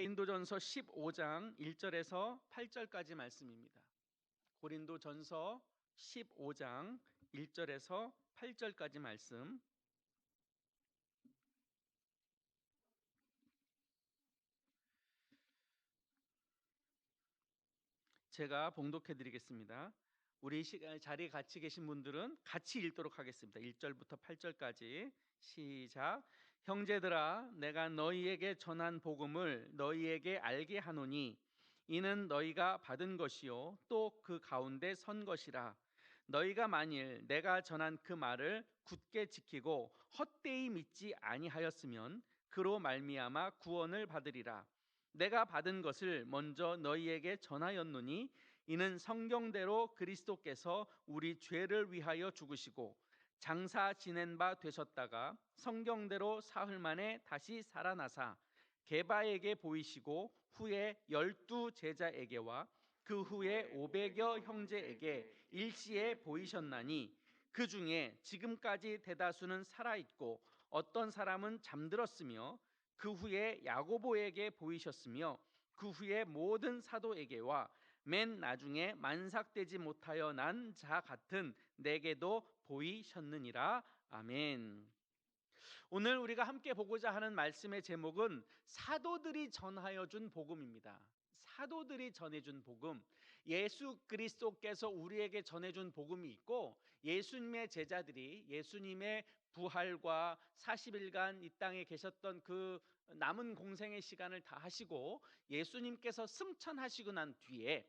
고린도전서 15장 1절에서 8절까지 말씀입니다. 고린도전서 15장 1절에서 8절까지 말씀. 제가 봉독해 드리겠습니다. 우리 자리에 같이 계신 분들은 같이 읽도록 하겠습니다. 1절부터 8절까지 시작. 형제들아 내가 너희에게 전한 복음을 너희에게 알게 하노니 이는 너희가 받은 것이요 또 그 가운데 선 것이라. 너희가 만일 내가 전한 그 말을 굳게 지키고 헛되이 믿지 아니하였으면 그로 말미암아 구원을 받으리라. 내가 받은 것을 먼저 너희에게 전하였노니 이는 성경대로 그리스도께서 우리 죄를 위하여 죽으시고 장사 지낸 바 되셨다가 성경대로 사흘 만에 다시 살아나사 게바에게 보이시고 후에 열두 제자에게와 그 후에 오백여 형제에게 일시에 보이셨나니 그 중에 지금까지 대다수는 살아 있고 어떤 사람은 잠들었으며 그 후에 야고보에게 보이셨으며 그 후에 모든 사도에게와 맨 나중에 만삭되지 못하여 난 자 같은 내게도 보이셨느니라 아멘. 오늘 우리가 함께 보고자 하는 말씀의 제목은 사도들이 전하여 준 복음입니다. 사도들이 전해준 복음, 예수 그리스도께서 우리에게 전해준 복음이 있고 예수님의 제자들이 예수님의 부활과 40일간 이 땅에 계셨던 그 남은 공생의 시간을 다 하시고 예수님께서 승천하시고 난 뒤에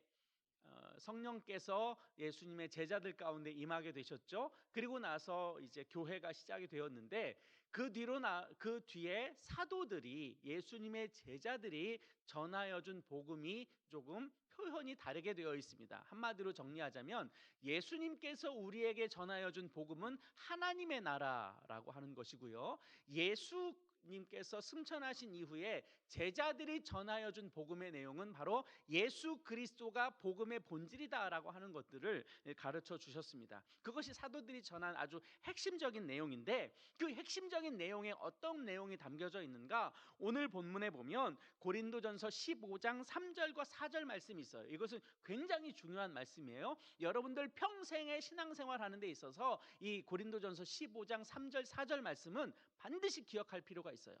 어, 성령께서 예수님의 제자들 가운데 임하게 되셨죠. 그리고 나서 이제 교회가 시작이 되었는데 그 뒤로 나, 그 뒤에 사도들이 예수님의 제자들이 전하여 준 복음이 조금 표현이 다르게 되어 있습니다. 한마디로 정리하자면 예수님께서 우리에게 전하여 준 복음은 하나님의 나라라고 하는 것이고요. 예수 님께서 승천하신 이후에 제자들이 전하여 준 복음의 내용은 바로 예수 그리스도가 복음의 본질이다라고 하는 것들을 가르쳐 주셨습니다. 그것이 사도들이 전한 아주 핵심적인 내용인데 그 핵심적인 내용에 어떤 내용이 담겨져 있는가? 오늘 본문에 보면 고린도전서 15장 3절과 4절 말씀이 있어요. 이것은 굉장히 중요한 말씀이에요. 여러분들 평생의 신앙생활 하는 데 있어서 이 고린도전서 15장 3절 4절 말씀은 반드시 기억할 필요가 있어요.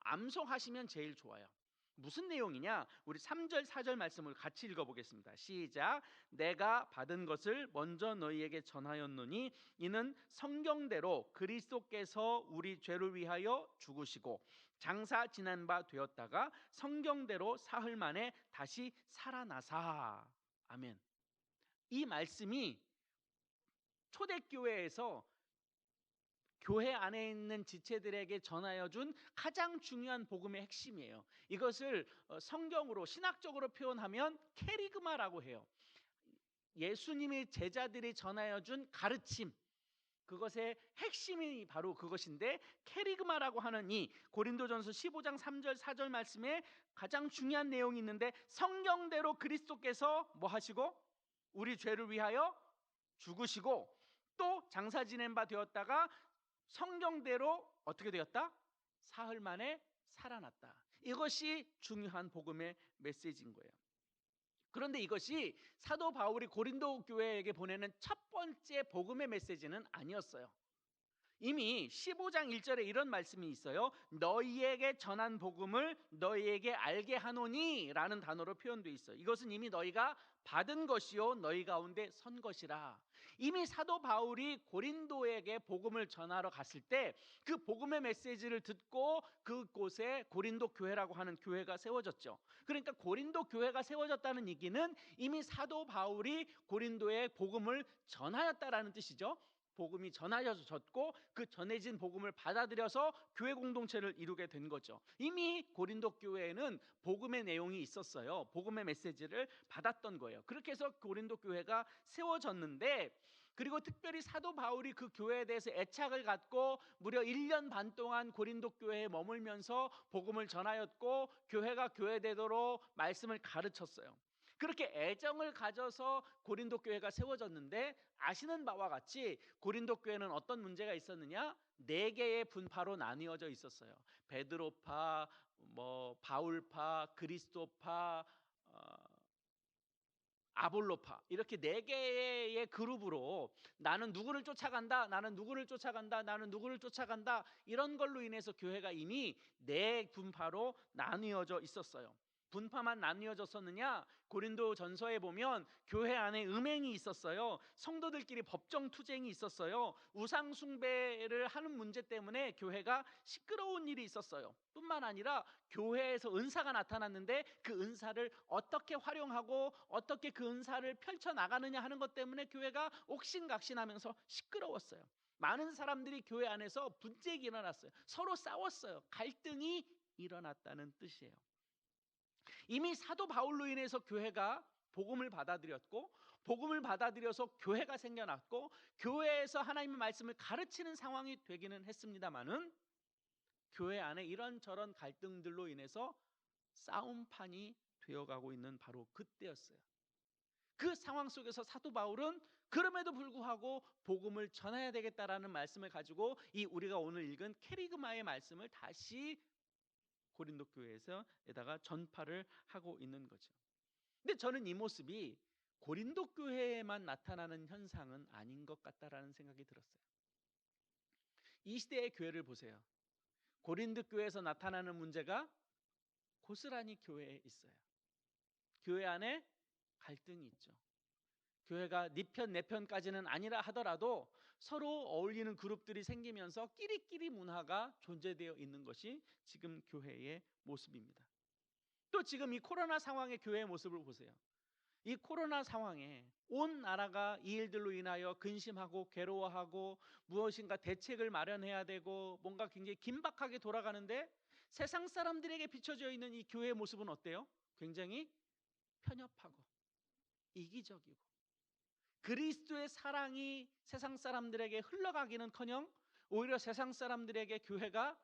암송하시면 제일 좋아요. 무슨 내용이냐? 우리 3절 4절 말씀을 같이 읽어 보겠습니다. 시작. 내가 받은 것을 먼저 너희에게 전하였노니 이는 성경대로 그리스도께서 우리 죄를 위하여 죽으시고 장사 지난 바 되었다가 성경대로 사흘 만에 다시 살아나사. 아멘. 이 말씀이 초대교회에서 교회 안에 있는 지체들에게 전하여 준 가장 중요한 복음의 핵심이에요. 이것을 어, 성경으로 신학적으로 표현하면 캐리그마라고 해요. 예수님의 제자들이 전하여 준 가르침 그것의 핵심이 바로 그것인데 캐리그마라고 하는 이 고린도전서 15장 3절 4절 말씀에 가장 중요한 내용이 있는데 성경대로 그리스도께서 뭐 하시고 우리 죄를 위하여 죽으시고 또 장사 지낸 바 되었다가 성경대로 어떻게 되었다? 사흘 만에 살아났다. 이것이 중요한 복음의 메시지인 거예요. 그런데 이것이 사도 바울이 고린도 교회에게 보내는 첫 번째 복음의 메시지는 아니었어요. 이미 15장 1절에 이런 말씀이 있어요. 너희에게 전한 복음을 너희에게 알게 하노니 라는 단어로 표현되어 있어요. 이것은 이미 너희가 받은 것이요 너희 가운데 선 것이라. 이미 사도 바울이 고린도에게 복음을 전하러 갔을 때 그 복음의 메시지를 듣고 그곳에 고린도 교회라고 하는 교회가 세워졌죠. 그러니까 고린도 교회가 세워졌다는 얘기는 이미 사도 바울이 고린도에 복음을 전하였다라는 뜻이죠. 복음이 전하여졌고 그 전해진 복음을 받아들여서 교회 공동체를 이루게 된 거죠. 이미 고린도 교회에는 복음의 내용이 있었어요. 복음의 메시지를 받았던 거예요. 그렇게 해서 고린도 교회가 세워졌는데 그리고 특별히 사도 바울이 그 교회에 대해서 애착을 갖고 무려 1년 반 동안 고린도 교회에 머물면서 복음을 전하였고 교회가 교회되도록 말씀을 가르쳤어요. 그렇게 애정을 가져서 고린도 교회가 세워졌는데 아시는 바와 같이 고린도 교회는 어떤 문제가 있었느냐? 네 개의 분파로 나뉘어져 있었어요. 베드로파, 뭐 바울파, 그리스도파, 어, 아볼로파 이렇게 네 개의 그룹으로 나는 누구를 쫓아간다, 나는 누구를 쫓아간다, 나는 누구를 쫓아간다 이런 걸로 인해서 교회가 이미 네 분파로 나뉘어져 있었어요. 분파만 나뉘어졌었느냐? 고린도 전서에 보면 교회 안에 음행이 있었어요. 성도들끼리 법정 투쟁이 있었어요. 우상 숭배를 하는 문제 때문에 교회가 시끄러운 일이 있었어요. 뿐만 아니라 교회에서 은사가 나타났는데 그 은사를 어떻게 활용하고 어떻게 그 은사를 펼쳐 나가느냐 하는 것 때문에 교회가 옥신각신하면서 시끄러웠어요. 많은 사람들이 교회 안에서 분쟁이 일어났어요. 서로 싸웠어요. 갈등이 일어났다는 뜻이에요. 이미 사도 바울로 인해서 교회가 복음을 받아들였고 복음을 받아들여서 교회가 생겨났고 교회에서 하나님의 말씀을 가르치는 상황이 되기는 했습니다마는 교회 안에 이런저런 갈등들로 인해서 싸움판이 되어가고 있는 바로 그때였어요. 그 상황 속에서 사도 바울은 그럼에도 불구하고 복음을 전해야 되겠다라는 말씀을 가지고 이 우리가 오늘 읽은 캐리그마의 말씀을 다시 고린도 교회에서에다가 전파를 하고 있는 거죠. 근데 저는 이 모습이 고린도 교회에만 나타나는 현상은 아닌 것 같다라는 생각이 들었어요. 이 시대의 교회를 보세요. 고린도 교회에서 나타나는 문제가 고스란히 교회에 있어요. 교회 안에 갈등이 있죠. 교회가 네 편 내 편까지는 아니라 하더라도 서로 어울리는 그룹들이 생기면서 끼리끼리 문화가 존재되어 있는 것이 지금 교회의 모습입니다. 또 지금 이 코로나 상황의 교회의 모습을 보세요. 이 코로나 상황에 온 나라가 이 일들로 인하여 근심하고 괴로워하고 무엇인가 대책을 마련해야 되고 뭔가 굉장히 긴박하게 돌아가는데 세상 사람들에게 비춰져 있는 이 교회의 모습은 어때요? 굉장히 편협하고 이기적이고 그리스도의 사랑이 세상 사람들에게 흘러가기는커녕 오히려 세상 사람들에게 교회가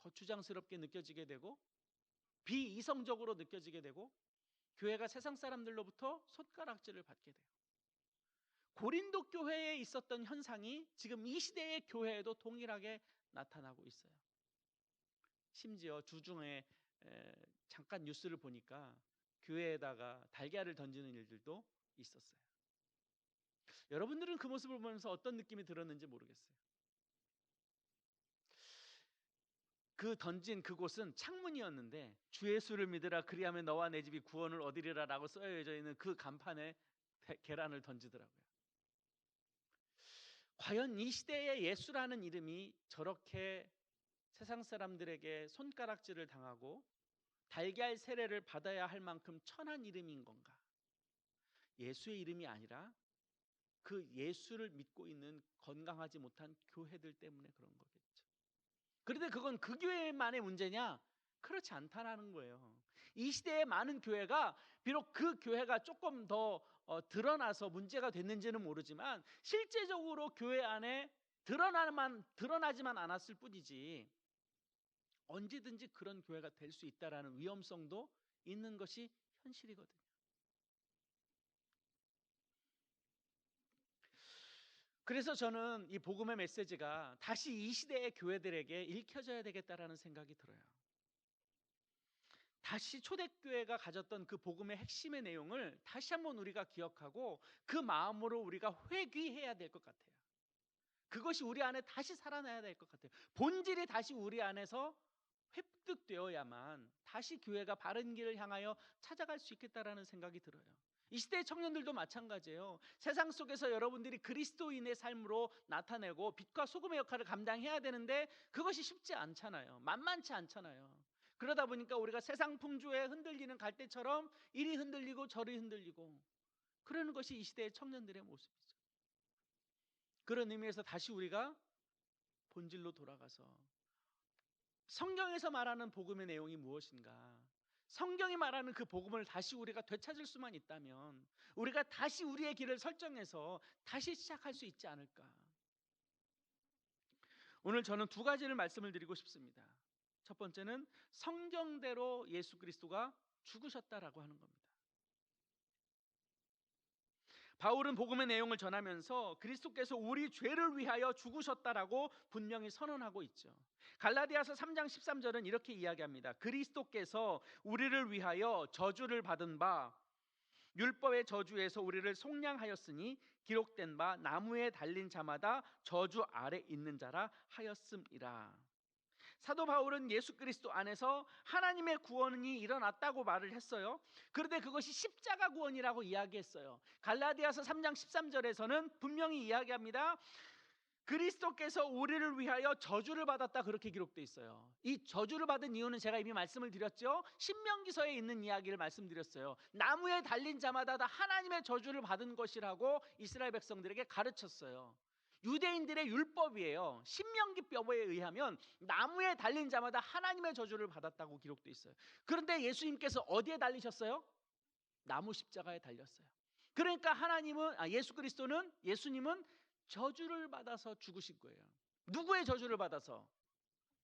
거추장스럽게 느껴지게 되고 비이성적으로 느껴지게 되고 교회가 세상 사람들로부터 손가락질을 받게 돼요. 고린도 교회에 있었던 현상이 지금 이 시대의 교회에도 동일하게 나타나고 있어요. 심지어 주중에 잠깐 뉴스를 보니까 교회에다가 달걀을 던지는 일들도 있었어요. 여러분들은 그 모습을 보면서 어떤 느낌이 들었는지 모르겠어요. 그 던진 그곳은 창문이었는데 주 예수를 믿으라 그리하면 너와 내 집이 구원을 얻으리라라고 써여져 있는 그 간판에 계란을 던지더라고요. 과연 이 시대의 예수라는 이름이 저렇게 세상 사람들에게 손가락질을 당하고 달걀 세례를 받아야 할 만큼 천한 이름인 건가? 예수의 이름이 아니라 그 예수를 믿고 있는 건강하지 못한 교회들 때문에 그런 거겠죠. 그런데 그건 그 교회만의 문제냐? 그렇지 않다라는 거예요. 이 시대의 많은 교회가 비록 그 교회가 조금 더 어, 드러나서 문제가 됐는지는 모르지만 실제적으로 교회 안에 드러나만 드러나지만 않았을 뿐이지 언제든지 그런 교회가 될 수 있다라는 위험성도 있는 것이 현실이거든요. 그래서 저는 이 복음의 메시지가 다시 이 시대의 교회들에게 읽혀져야 되겠다라는 생각이 들어요. 다시 초대교회가 가졌던 그 복음의 핵심의 내용을 다시 한번 우리가 기억하고 그 마음으로 우리가 회귀해야 될 것 같아요. 그것이 우리 안에 다시 살아나야 될 것 같아요. 본질이 다시 우리 안에서 획득되어야만 다시 교회가 바른 길을 향하여 찾아갈 수 있겠다라는 생각이 들어요. 이 시대의 청년들도 마찬가지예요. 세상 속에서 여러분들이 그리스도인의 삶으로 나타내고 빛과 소금의 역할을 감당해야 되는데 그것이 쉽지 않잖아요. 만만치 않잖아요. 그러다 보니까 우리가 세상 풍조에 흔들리는 갈대처럼 이리 흔들리고 저리 흔들리고 그러는 것이 이 시대의 청년들의 모습이죠. 그런 의미에서 다시 우리가 본질로 돌아가서 성경에서 말하는 복음의 내용이 무엇인가? 성경이 말하는 그 복음을 다시 우리가 되찾을 수만 있다면 우리가 다시 우리의 길을 설정해서 다시 시작할 수 있지 않을까. 오늘 저는 두 가지를 말씀을 드리고 싶습니다. 첫 번째는 성경대로 예수 그리스도가 죽으셨다라고 하는 겁니다. 바울은 복음의 내용을 전하면서 그리스도께서 우리 죄를 위하여 죽으셨다라고 분명히 선언하고 있죠. 갈라디아서 3장 13절은 이렇게 이야기합니다. 그리스도께서 우리를 위하여 저주를 받은 바 율법의 저주에서 우리를 속량하였으니 기록된 바 나무에 달린 자마다 저주 아래 있는 자라 하였음이라. 사도 바울은 예수 그리스도 안에서 하나님의 구원이 일어났다고 말을 했어요. 그런데 그것이 십자가 구원이라고 이야기했어요. 갈라디아서 3장 13절에서는 분명히 이야기합니다. 그리스도께서 우리를 위하여 저주를 받았다 그렇게 기록돼 있어요. 이 저주를 받은 이유는 제가 이미 말씀을 드렸죠. 신명기서에 있는 이야기를 말씀드렸어요. 나무에 달린 자마다 다 하나님의 저주를 받은 것이라고 이스라엘 백성들에게 가르쳤어요. 유대인들의 율법이에요. 신명기법에 의하면 나무에 달린 자마다 하나님의 저주를 받았다고 기록돼 있어요. 그런데 예수님께서 어디에 달리셨어요? 나무 십자가에 달렸어요. 그러니까 하나님은 아, 예수 그리스도는 예수님은 저주를 받아서 죽으신 거예요. 누구의 저주를 받아서?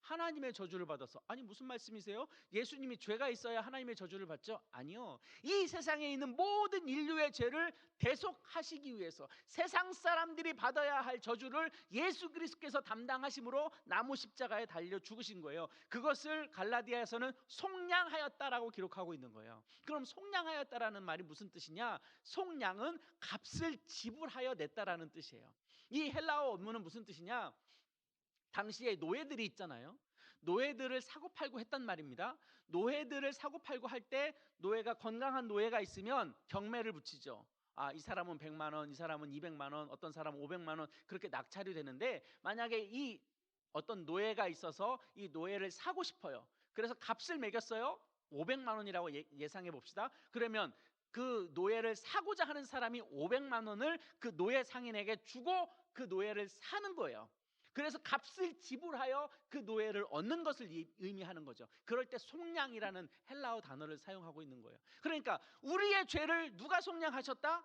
하나님의 저주를 받아서. 아니 무슨 말씀이세요? 예수님이 죄가 있어야 하나님의 저주를 받죠? 아니요. 이 세상에 있는 모든 인류의 죄를 대속하시기 위해서 세상 사람들이 받아야 할 저주를 예수 그리스도께서 담당하심으로 나무 십자가에 달려 죽으신 거예요. 그것을 갈라디아에서는 속량하였다라고 기록하고 있는 거예요. 그럼 속량하였다라는 말이 무슨 뜻이냐? 속량은 값을 지불하여 냈다라는 뜻이에요. 이 헬라어 원문은 무슨 뜻이냐? 당시에 노예들이 있잖아요. 노예들을 사고 팔고 했단 말입니다. 노예들을 사고 팔고 할 때 노예가 건강한 노예가 있으면 경매를 붙이죠. 아, 이 사람은 100만 원, 이 사람은 200만 원, 어떤 사람은 500만 원 그렇게 낙찰이 되는데 만약에 이 어떤 노예가 있어서 이 노예를 사고 싶어요. 그래서 값을 매겼어요. 500만 원이라고 예, 예상해 봅시다. 그러면 그 노예를 사고자 하는 사람이 500만 원을 그 노예 상인에게 주고 그 노예를 사는 거예요. 그래서 값을 지불하여 그 노예를 얻는 것을 의미하는 거죠. 그럴 때 속량이라는 헬라어 단어를 사용하고 있는 거예요. 그러니까 우리의 죄를 누가 속량하셨다?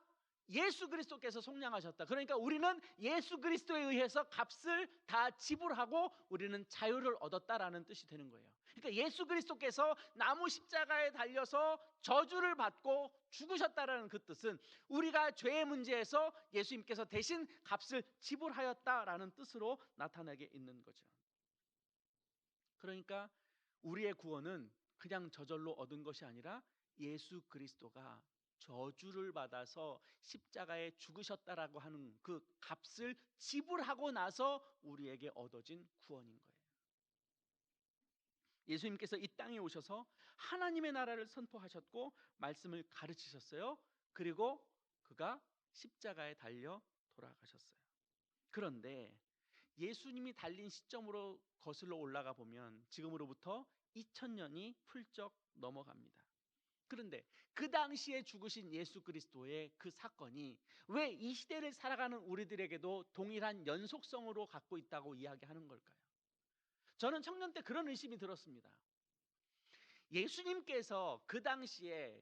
예수 그리스도께서 속량하셨다. 그러니까 우리는 예수 그리스도에 의해서 값을 다 지불하고 우리는 자유를 얻었다라는 뜻이 되는 거예요. 그러니까 예수 그리스도께서 나무 십자가에 달려서 저주를 받고 죽으셨다라는 그 뜻은 우리가 죄의 문제에서 예수님께서 대신 값을 지불하였다라는 뜻으로 나타나게 있는 거죠. 그러니까 우리의 구원은 그냥 저절로 얻은 것이 아니라 예수 그리스도가 저주를 받아서 십자가에 죽으셨다라고 하는 그 값을 지불하고 나서 우리에게 얻어진 구원인 거예요. 예수님께서 이 땅에 오셔서 하나님의 나라를 선포하셨고 말씀을 가르치셨어요. 그리고 그가 십자가에 달려 돌아가셨어요. 그런데 예수님이 달린 시점으로 거슬러 올라가 보면 지금으로부터 2000년이 훌쩍 넘어갑니다. 그런데 그 당시에 죽으신 예수 그리스도의 그 사건이 왜 이 시대를 살아가는 우리들에게도 동일한 연속성으로 갖고 있다고 이야기하는 걸까요? 저는 청년 때 그런 의심이 들었습니다. 예수님께서 그 당시에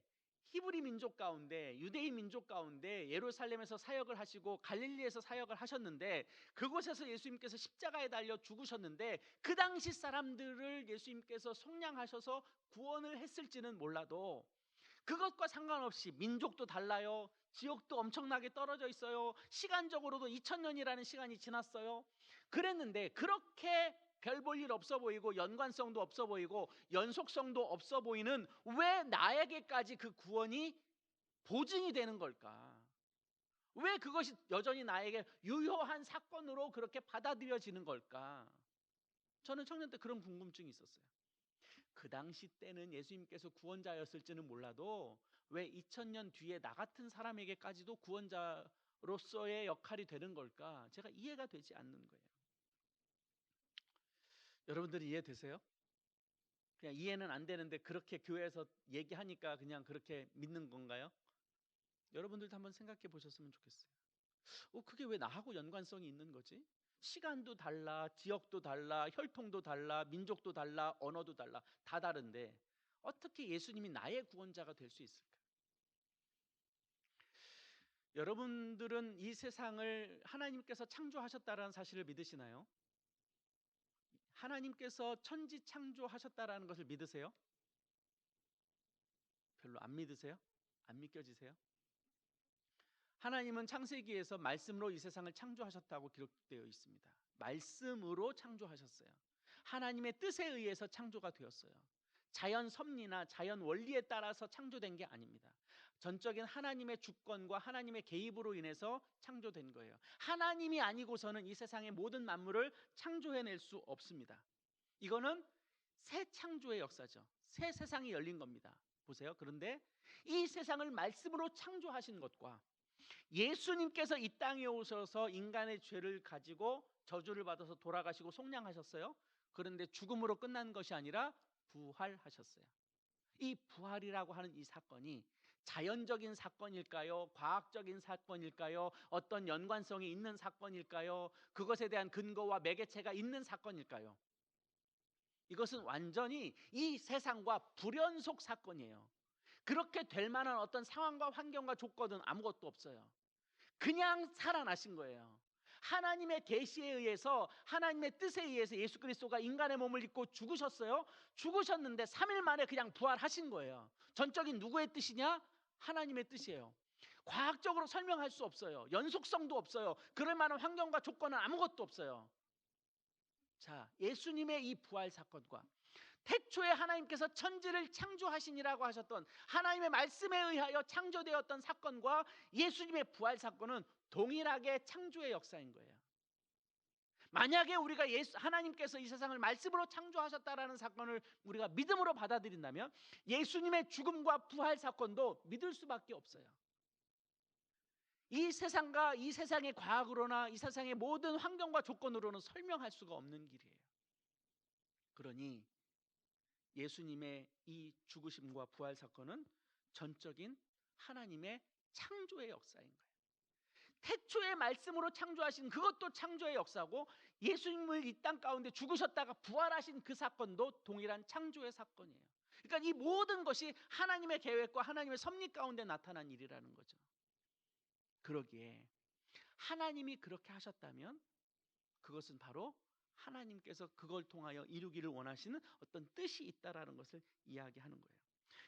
히브리 민족 가운데 유대인 민족 가운데 예루살렘에서 사역을 하시고 갈릴리에서 사역을 하셨는데 그곳에서 예수님께서 십자가에 달려 죽으셨는데 그 당시 사람들을 예수님께서 속량하셔서 구원을 했을지는 몰라도 그것과 상관없이 민족도 달라요. 지역도 엄청나게 떨어져 있어요. 시간적으로도 2000년이라는 시간이 지났어요. 그랬는데 그렇게 별 볼 일 없어 보이고 연관성도 없어 보이고 연속성도 없어 보이는 왜 나에게까지 그 구원이 보증이 되는 걸까? 왜 그것이 여전히 나에게 유효한 사건으로 그렇게 받아들여지는 걸까? 저는 청년 때 그런 궁금증이 있었어요. 그 당시 때는 예수님께서 구원자였을지는 몰라도 왜 2000년 뒤에 나 같은 사람에게까지도 구원자로서의 역할이 되는 걸까? 제가 이해가 되지 않는 거예요. 여러분들이 이해되세요? 그냥 이해는 안 되는데 그렇게 교회에서 얘기하니까 그냥 그렇게 믿는 건가요? 여러분들도 한번 생각해 보셨으면 좋겠어요. 어, 그게 왜 나하고 연관성이 있는 거지? 시간도 달라, 지역도 달라, 혈통도 달라, 민족도 달라, 언어도 달라. 다 다른데 어떻게 예수님이 나의 구원자가 될 수 있을까? 여러분들은 이 세상을 하나님께서 창조하셨다라는 사실을 믿으시나요? 하나님께서 천지 창조하셨다라는 것을 믿으세요? 별로 안 믿으세요? 안 믿겨지세요? 하나님은 창세기에서 말씀으로 이 세상을 창조하셨다고 기록되어 있습니다. 말씀으로 창조하셨어요. 하나님의 뜻에 의해서 창조가 되었어요. 자연 섭리나 자연 원리에 따라서 창조된 게 아닙니다. 전적인 하나님의 주권과 하나님의 개입으로 인해서 창조된 거예요. 하나님이 아니고서는 이 세상의 모든 만물을 창조해낼 수 없습니다. 이거는 새 창조의 역사죠. 새 세상이 열린 겁니다. 보세요. 그런데 이 세상을 말씀으로 창조하신 것과 예수님께서 이 땅에 오셔서 인간의 죄를 가지고 저주를 받아서 돌아가시고 속량하셨어요. 그런데 죽음으로 끝난 것이 아니라 부활하셨어요. 이 부활이라고 하는 이 사건이 자연적인 사건일까요? 과학적인 사건일까요? 어떤 연관성이 있는 사건일까요? 그것에 대한 근거와 매개체가 있는 사건일까요? 이것은 완전히 이 세상과 불연속 사건이에요. 그렇게 될 만한 어떤 상황과 환경과 조건은 아무것도 없어요. 그냥 살아나신 거예요. 하나님의 계시에 의해서 하나님의 뜻에 의해서 예수 그리스도가 인간의 몸을 입고 죽으셨어요. 죽으셨는데 3일 만에 그냥 부활하신 거예요. 전적인 누구의 뜻이냐? 하나님의 뜻이에요. 과학적으로 설명할 수 없어요. 연속성도 없어요. 그럴 만한 환경과 조건은 아무것도 없어요. 자, 예수님의 이 부활 사건과 태초에 하나님께서 천지를 창조하시니라고 하셨던 하나님의 말씀에 의하여 창조되었던 사건과 예수님의 부활 사건은 동일하게 창조의 역사인 거예요. 만약에 우리가 예수 하나님께서 이 세상을 말씀으로 창조하셨다라는 사건을 우리가 믿음으로 받아들인다면 예수님의 죽음과 부활 사건도 믿을 수밖에 없어요. 이 세상과 이 세상의 과학으로나 이 세상의 모든 환경과 조건으로는 설명할 수가 없는 길이에요. 그러니 예수님의 이 죽으심과 부활 사건은 전적인 하나님의 창조의 역사인 거예요. 태초의 말씀으로 창조하신 그것도 창조의 역사고 예수님을 이 땅 가운데 죽으셨다가 부활하신 그 사건도 동일한 창조의 사건이에요. 그러니까 이 모든 것이 하나님의 계획과 하나님의 섭리 가운데 나타난 일이라는 거죠. 그러기에 하나님이 그렇게 하셨다면 그것은 바로 하나님께서 그걸 통하여 이루기를 원하시는 어떤 뜻이 있다라는 것을 이야기하는 거예요.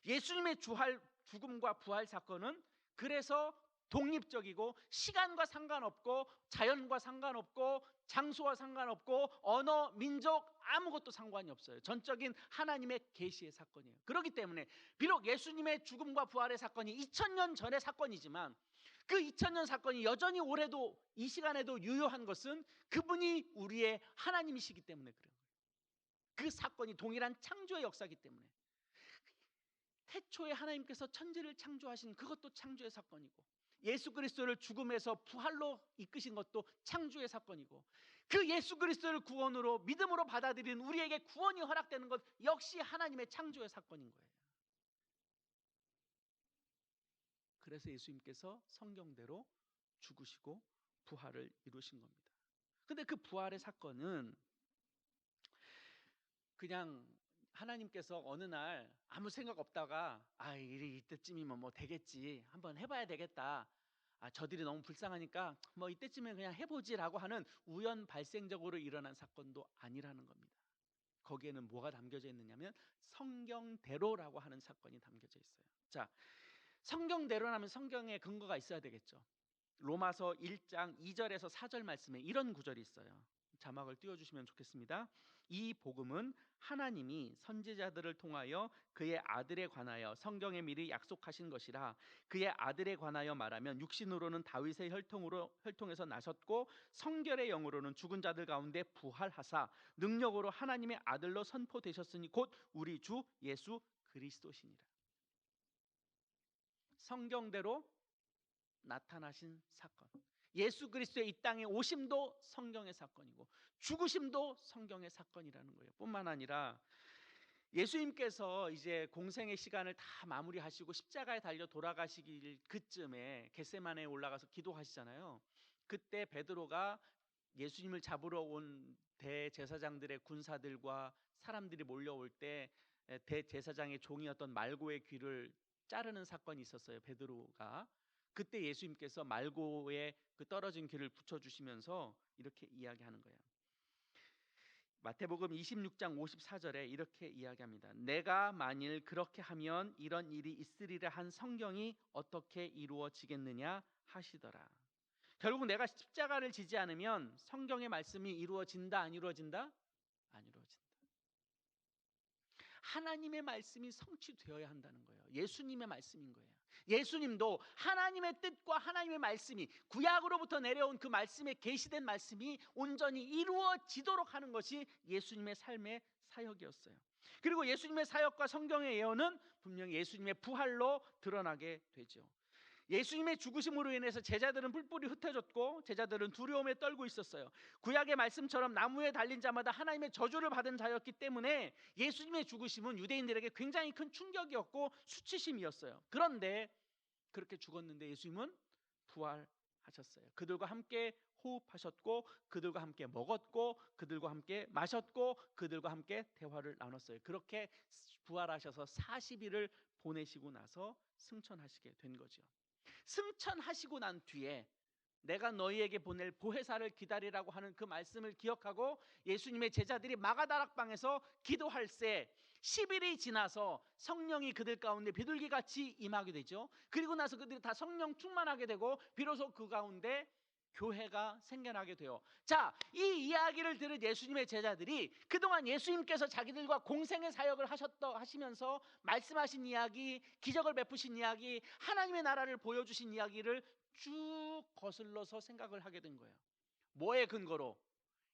예수님의 주할 죽음과 부활 사건은 그래서 독립적이고 시간과 상관없고 자연과 상관없고 장소와 상관없고 언어, 민족 아무것도 상관이 없어요. 전적인 하나님의 계시의 사건이에요. 그렇기 때문에 비록 예수님의 죽음과 부활의 사건이 2000년 전의 사건이지만 그 2000년 사건이 여전히 올해도 이 시간에도 유효한 것은 그분이 우리의 하나님이시기 때문에 거예요. 그 사건이 동일한 창조의 역사이기 때문에 태초에 하나님께서 천지를 창조하신 그것도 창조의 사건이고 예수 그리스도를 죽음에서 부활로 이끄신 것도 창조의 사건이고 그 예수 그리스도를 구원으로 믿음으로 받아들인 우리에게 구원이 허락되는 것 역시 하나님의 창조의 사건인 거예요. 그래서 예수님께서 성경대로 죽으시고 부활을 이루신 겁니다. 근데 그 부활의 사건은 그냥 하나님께서 어느 날 아무 생각 없다가 아 이때쯤이면 뭐 되겠지 한번 해봐야 되겠다 아 저들이 너무 불쌍하니까 뭐 이때쯤에 그냥 해보지라고 하는 우연 발생적으로 일어난 사건도 아니라는 겁니다. 거기에는 뭐가 담겨져 있느냐면 성경대로라고 하는 사건이 담겨져 있어요. 자 성경대로라면 성경에 근거가 있어야 되겠죠. 로마서 1장 2절에서 4절 말씀에 이런 구절이 있어요. 자막을 띄워 주시면 좋겠습니다. 이 복음은 하나님이 선지자들을 통하여 그의 아들에 관하여 성경에 미리 약속하신 것이라 그의 아들에 관하여 말하면 육신으로는 다윗의 혈통으로 혈통에서 나셨고 성결의 영으로는 죽은 자들 가운데 부활하사 능력으로 하나님의 아들로 선포되셨으니 곧 우리 주 예수 그리스도시니라. 성경대로 나타나신 사건. 예수 그리스도의 이 땅에 오심도 성경의 사건이고 죽으심도 성경의 사건이라는 거예요. 뿐만 아니라 예수님께서 이제 공생의 시간을 다 마무리하시고 십자가에 달려 돌아가시길 그쯤에 겟세마네에 올라가서 기도하시잖아요. 그때 베드로가 예수님을 잡으러 온 대제사장들의 군사들과 사람들이 몰려올 때 대제사장의 종이었던 말고의 귀를 자르는 사건이 있었어요. 베드로가 그때 예수님께서 말고에 그 떨어진 귀를 붙여 주시면서 이렇게 이야기하는 거예요. 마태복음 26장 54절에 이렇게 이야기합니다. 내가 만일 그렇게 하면 이런 일이 있으리라 한 성경이 어떻게 이루어지겠느냐 하시더라. 결국 내가 십자가를 지지 않으면 성경의 말씀이 이루어진다 안 이루어진다? 안 이루어진다. 하나님의 말씀이 성취되어야 한다는 거예요. 예수님의 말씀인 거예요. 예수님도 하나님의 뜻과 하나님의 말씀이 구약으로부터 내려온 그 말씀에 계시된 말씀이 온전히 이루어지도록 하는 것이 예수님의 삶의 사역이었어요. 그리고 예수님의 사역과 성경의 예언은 분명히 예수님의 부활로 드러나게 되죠. 예수님의 죽으심으로 인해서 제자들은 뿔뿔이 흩어졌고 제자들은 두려움에 떨고 있었어요. 구약의 말씀처럼 나무에 달린 자마다 하나님의 저주를 받은 자였기 때문에 예수님의 죽으심은 유대인들에게 굉장히 큰 충격이었고 수치심이었어요. 그런데 그렇게 죽었는데 예수님은 부활하셨어요. 그들과 함께 호흡하셨고 그들과 함께 먹었고 그들과 함께 마셨고 그들과 함께 대화를 나눴어요. 그렇게 부활하셔서 40일을 보내시고 나서 승천하시게 된 거죠. 승천하시고 난 뒤에 내가 너희에게 보낼 보혜사를 기다리라고 하는 그 말씀을 기억하고 예수님의 제자들이 마가다락방에서 기도할 새 10일이 지나서 성령이 그들 가운데 비둘기 같이 임하게 되죠. 그리고 나서 그들이 다 성령 충만하게 되고 비로소 그 가운데 교회가 생겨나게 돼요. 자, 이 이야기를 들은 예수님의 제자들이 그동안 예수님께서 자기들과 공생의 사역을 하셨다 하시면서 말씀하신 이야기, 기적을 베푸신 이야기, 하나님의 나라를 보여주신 이야기를 쭉 거슬러서 생각을 하게 된 거예요. 뭐의 근거로?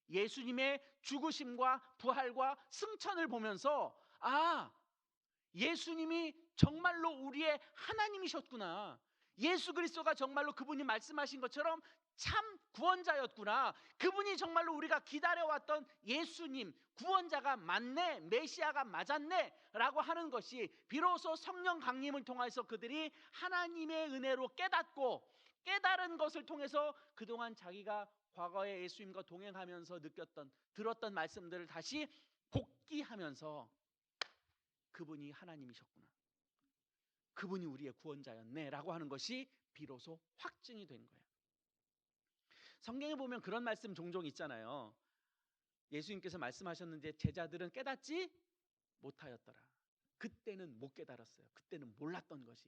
예수님의 죽으심과 부활과 승천을 보면서 아, 예수님이 정말로 우리의 하나님이셨구나. 예수 그리스도가 정말로 그분이 말씀하신 것처럼 참 구원자였구나. 그분이 정말로 우리가 기다려왔던 예수님, 구원자가 맞네, 메시아가 맞았네, 라고 하는 것이 비로소 성령 강림을 통해서 그들이 하나님의 은혜로 깨닫고 깨달은 것을 통해서 그동안 자기가 과거에 예수님과 동행하면서 느꼈던, 들었던 말씀들을 다시 복기하면서 그분이 하나님이셨구나. 그분이 우리의 구원자였네, 라고 하는 것이 비로소 확증이 된 거예요. 성경에 보면 그런 말씀 종종 있잖아요. 예수님께서 말씀하셨는데 제자들은 깨닫지 못하였더라. 그때는 못 깨달았어요. 그때는 몰랐던 것이.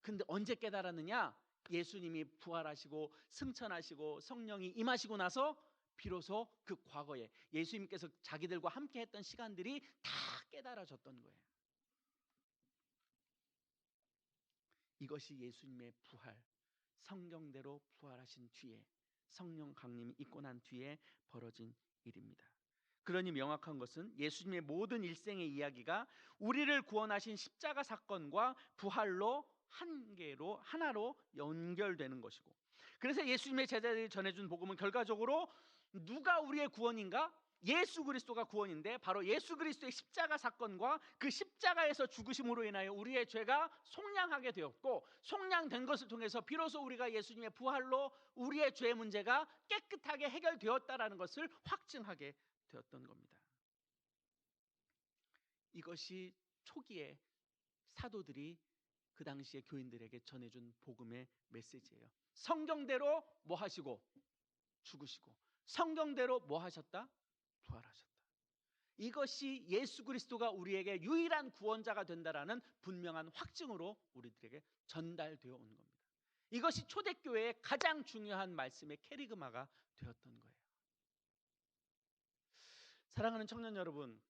근데 언제 깨달았느냐? 예수님이 부활하시고 승천하시고 성령이 임하시고 나서 비로소 그 과거에 예수님께서 자기들과 함께 했던 시간들이 다 깨달아졌던 거예요. 이것이 예수님의 부활, 성경대로 부활하신 뒤에 성령 강림이 있고 난 뒤에 벌어진 일입니다. 그러니 명확한 것은 예수님의 모든 일생의 이야기가 우리를 구원하신 십자가 사건과 부활로 한 개로 하나로 연결되는 것이고 그래서 예수님의 제자들이 전해준 복음은 결과적으로 누가 우리의 구원인가? 예수 그리스도가 구원인데 바로 예수 그리스도의 십자가 사건과 그 십자가에서 죽으심으로 인하여 우리의 죄가 속량하게 되었고 속량된 것을 통해서 비로소 우리가 예수님의 부활로 우리의 죄 문제가 깨끗하게 해결되었다라는 것을 확증하게 되었던 겁니다. 이것이 초기에 사도들이 그 당시에 교인들에게 전해준 복음의 메시지예요. 성경대로 뭐 하시고 죽으시고 성경대로 뭐 하셨다? 부활하셨다. 이것이 예수 그리스도가 우리에게 유일한 구원자가 된다라는 분명한 확증으로 우리들에게 전달되어 온 겁니다. 이것이 초대교회의 가장 중요한 말씀의 캐리그마가 되었던 거예요. 사랑하는 청년 여러분,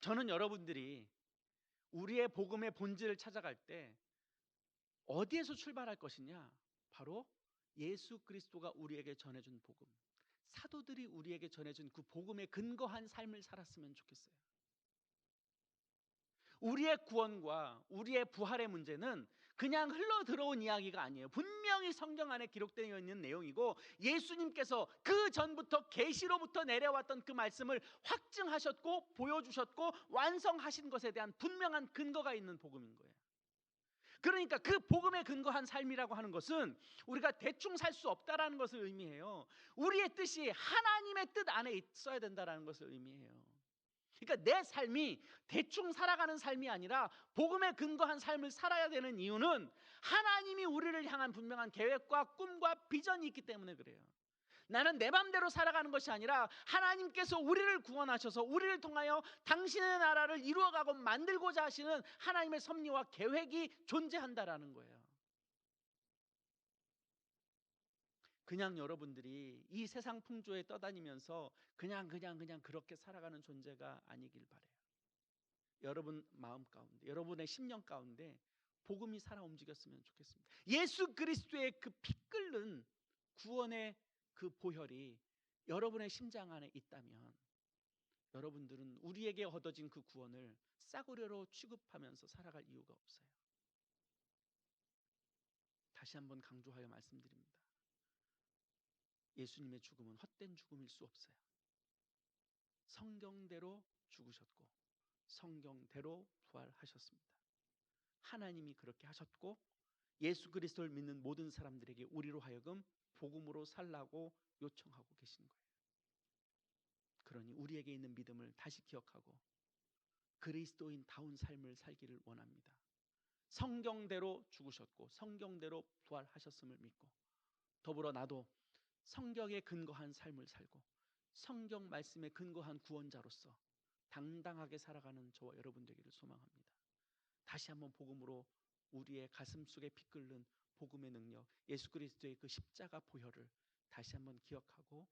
저는 여러분들이 우리의 복음의 본질을 찾아갈 때 어디에서 출발할 것이냐? 바로 예수 그리스도가 우리에게 전해준 복음. 사도들이 우리에게 전해준 그 복음에 근거한 삶을 살았으면 좋겠어요. 우리의 구원과 우리의 부활의 문제는 그냥 흘러 들어온 이야기가 아니에요. 분명히 성경 안에 기록되어 있는 내용이고 예수님께서 그 전부터 계시로부터 내려왔던 그 말씀을 확증하셨고 보여주셨고 완성하신 것에 대한 분명한 근거가 있는 복음인 거예요. 그러니까 그 복음에 근거한 삶이라고 하는 것은 우리가 대충 살 수 없다라는 것을 의미해요. 우리의 뜻이 하나님의 뜻 안에 있어야 된다라는 것을 의미해요. 그러니까 내 삶이 대충 살아가는 삶이 아니라 복음에 근거한 삶을 살아야 되는 이유는 하나님이 우리를 향한 분명한 계획과 꿈과 비전이 있기 때문에 그래요. 나는 내 맘대로 살아가는 것이 아니라 하나님께서 우리를 구원하셔서 우리를 통하여 당신의 나라를 이루어가고 만들고자 하시는 하나님의 섭리와 계획이 존재한다라는 거예요. 그냥 여러분들이 이 세상 풍조에 떠다니면서 그냥 그냥 그냥 그렇게 살아가는 존재가 아니길 바래요. 여러분 마음 가운데 여러분의 심령 가운데 복음이 살아 움직였으면 좋겠습니다. 예수 그리스도의 그 피 끓는 구원의 그 보혈이 여러분의 심장 안에 있다면 여러분들은 우리에게 얻어진 그 구원을 싸구려로 취급하면서 살아갈 이유가 없어요. 다시 한번 강조하여 말씀드립니다. 예수님의 죽음은 헛된 죽음일 수 없어요. 성경대로 죽으셨고 성경대로 부활하셨습니다. 하나님이 그렇게 하셨고 예수 그리스도를 믿는 모든 사람들에게 우리로 하여금 복음으로 살라고 요청하고 계신 거예요. 그러니 우리에게 있는 믿음을 다시 기억하고 그리스도인 다운 삶을 살기를 원합니다. 성경대로 죽으셨고 성경대로 부활하셨음을 믿고 더불어 나도 성경에 근거한 삶을 살고 성경 말씀에 근거한 구원자로서 당당하게 살아가는 저와 여러분 되기를 소망합니다. 다시 한번 복음으로 우리의 가슴 속에 피끓는 복음의 능력, 예수 그리스도의 그 십자가 보혈을 다시 한번 기억하고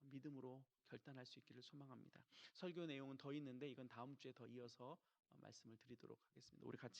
믿음으로 결단할 수 있기를 소망합니다. 설교 내용은 더 있는데 이건 다음 주에 더 이어서 말씀을 드리도록 하겠습니다. 우리 같이